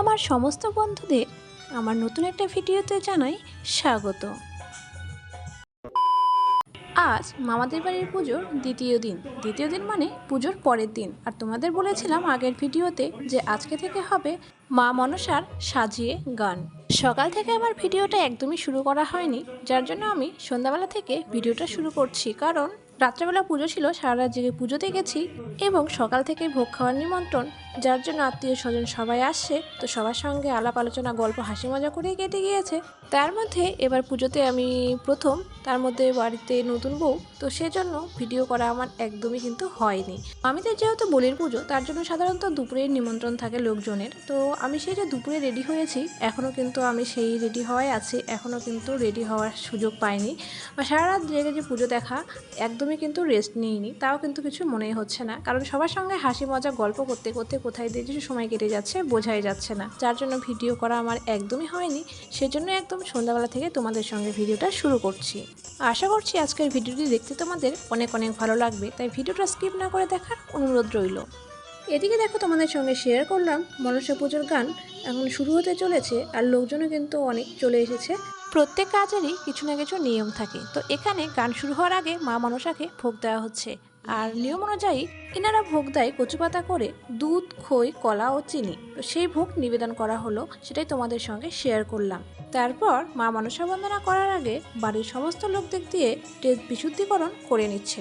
আমার সমস্ত বন্ধুদের আমার নতুন একটা ভিডিওতে জানাই স্বাগত। আজ মামাদের বাড়ির পুজোর দ্বিতীয় দিন। দ্বিতীয় দিন মানে পুজোর পরের দিন। আর তোমাদের বলেছিলাম আগের ভিডিওতে যে আজকে থেকে হবে মা মনসার সাজিয়ে গান। সকাল থেকে আমার ভিডিওটা একদমই শুরু করা হয়নি, যার জন্য আমি সন্ধ্যাবেলা থেকে ভিডিওটা শুরু করছি। কারণ রাত্রেবেলা পুজো ছিল, সারা রাত জেগে পুজোতে গেছি এবং সকাল থেকে ভোগ খাওয়ার নিমন্ত্রণ। যার জন্য আত্মীয় স্বজন সবাই আসছে তো সবার সঙ্গে আলাপ আলোচনা, গল্প, হাসি মজা করেই কেটে গিয়েছে। তার মধ্যে এবার পুজোতে আমি প্রথম, তার মধ্যে বাড়িতে নতুন বউ, তো সেজন্য ভিডিও করা আমার একদমই কিন্তু হয়নি। আমিদের যেহেতু বলির পুজো, তার জন্য সাধারণত দুপুরের নিমন্ত্রণ থাকে লোকজনের। তো আমি সেই যে দুপুরে রেডি হয়েছি এখনও কিন্তু আমি সেই রেডি হওয়ায় আছি এখনও কিন্তু রেডি হওয়ার সুযোগ পাইনি। বা সারা রাত জেগে যে পুজো দেখা একদমই কিন্তু রেস্ট নিইনি, তাও কিন্তু কিছু মনেই হচ্ছে না। কারণ সবার সঙ্গে হাসি মজা গল্প করতে করতে কোথায় দিয়ে কিছু সময় কেটে যাচ্ছে বোঝাই যাচ্ছে না। যার জন্য ভিডিও করা আমার একদমই হয়নি, সেজন্য একদম সন্ধ্যাবেলা থেকে তোমাদের সঙ্গে ভিডিওটা শুরু করছি। আশা করছি আজকের ভিডিওটি দেখতে তোমাদের অনেক অনেক ভালো লাগবে, তাই ভিডিওটা স্কিপ না করে দেখার অনুরোধ রইল। এদিকে দেখো তোমাদের সঙ্গে শেয়ার করলাম মনসা পুজোর গান, এখন শুরু হতে চলেছে আর লোকজনও কিন্তু অনেক চলে এসেছে। প্রত্যেক কাজেরই কিছু না কিছু নিয়ম থাকে। তো এখানে গান শুরু হওয়ার আগে মা মনসাকে ভোগ দেওয়া হচ্ছে। আর নিয়ম অনুযায়ী এনারা ভোগ দেয় কচু পাতা করে দুধ, খই, কলা ও চিনি। তো সেই ভোগ নিবেদন করা হলো, সেটাই তোমাদের সঙ্গে শেয়ার করলাম। তারপর মা মনসা বন্দনা করার আগে বাড়ির সমস্ত লোকদের দিয়ে টেস্ট বিশুদ্ধিকরণ করে নিচ্ছে।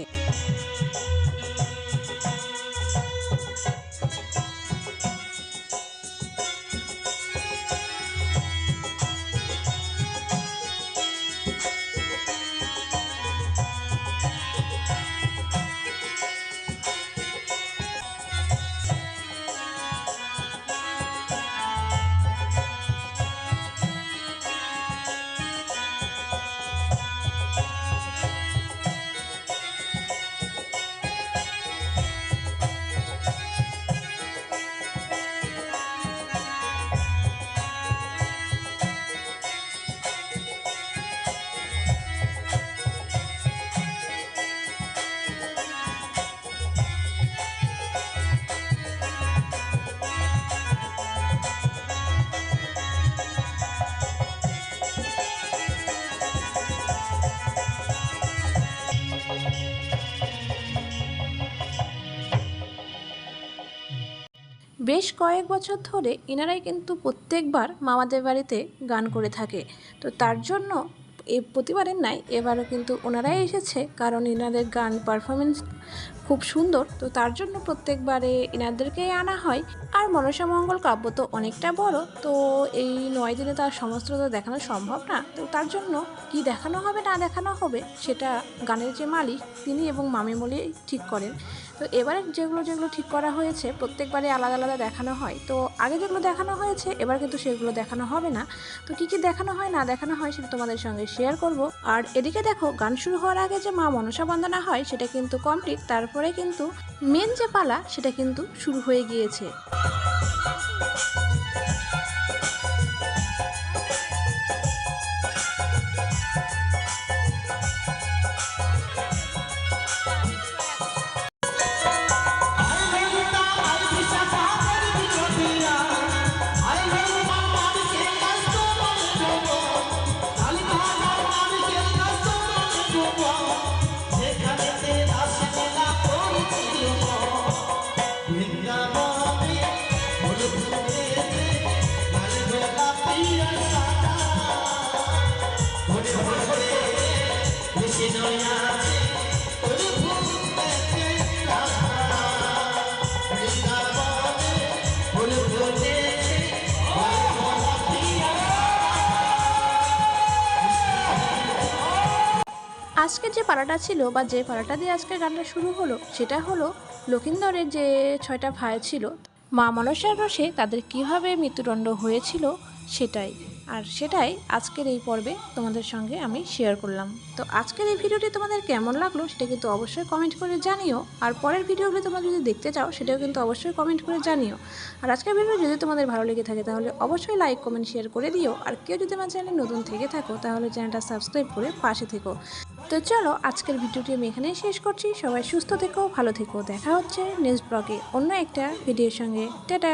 বেশ কয়েক বছর ধরে এনারাই কিন্তু প্রত্যেকবার মামাদের বাড়িতে গান করে থাকে। তো তার জন্য এ প্রতিবারের নাই এবারও কিন্তু ওনারাই এসেছে কারণ এনাদের গান পারফরমেন্স খুব সুন্দর। তো তার জন্য প্রত্যেকবারে এনাদেরকেই আনা হয়। আর মনসা মঙ্গল কাব্য তো অনেকটা বড়, তো এই নয় দিনে তার সমস্ত তো দেখানো সম্ভব না। তো তার জন্য কি দেখানো হবে না দেখানো হবে, সেটা গানের যে মালিক তিনি এবং মামি বলে ঠিক করেন। তো এবারে যেগুলো যেগুলো ঠিক করা হয়েছে, প্রত্যেকবারে আলাদা আলাদা দেখানো হয়। তো আগে যেগুলো দেখানো হয়েছে, এবার কিন্তু সেগুলো দেখানো হবে না। তো কী কী দেখানো হয়, না দেখানো হয় সেটা তোমাদের সঙ্গে শেয়ার করব। আর এদিকে দেখো, গান শুরু হওয়ার আগে যে মা মনসা বন্দনা হয়, সেটা কিন্তু কমপ্লিট তারপরে কিন্তু মেন যে পালা, সেটা কিন্তু শুরু হয়ে গিয়েছে। আজকের যে পালাটা ছিল বা যে পালাটা দিয়ে আজকের গানটা শুরু হলো, সেটা হলো লক্ষিন্দরের যে ছয়টা ভাই ছিল, মা মনসার রসে তাদের কীভাবে মৃত্যুদণ্ড হয়েছিল সেটাই। আর সেটাই আজকের এই পর্বে তোমাদের সঙ্গে আমি শেয়ার করলাম। তো আজকের এই ভিডিওটি তোমাদের কেমন লাগল সেটা কিন্তু অবশ্যই কমেন্ট করে জানিও। আর পরের ভিডিওগুলো তোমরা যদি দেখতে চাও, সেটাও কিন্তু অবশ্যই কমেন্ট করে জানিও। আর আজকের ভিডিও যদি তোমাদের ভালো লেগে থাকে, তাহলে অবশ্যই লাইক কমেন্ট শেয়ার করে দিও। আর কেউ যদি আমার চ্যানেলে নতুন থেকে থাকো, তাহলে চ্যানেলটা সাবস্ক্রাইব করে পাশে থেকো। তো চলো, আজকের ভিডিওটি আমি এখানেই শেষ করছি। সবাই সুস্থ থেকো, ভালো থেকো। দেখা হচ্ছে নেক্সট ব্লগে অন্য একটা ভিডিওর সঙ্গে। টাটা!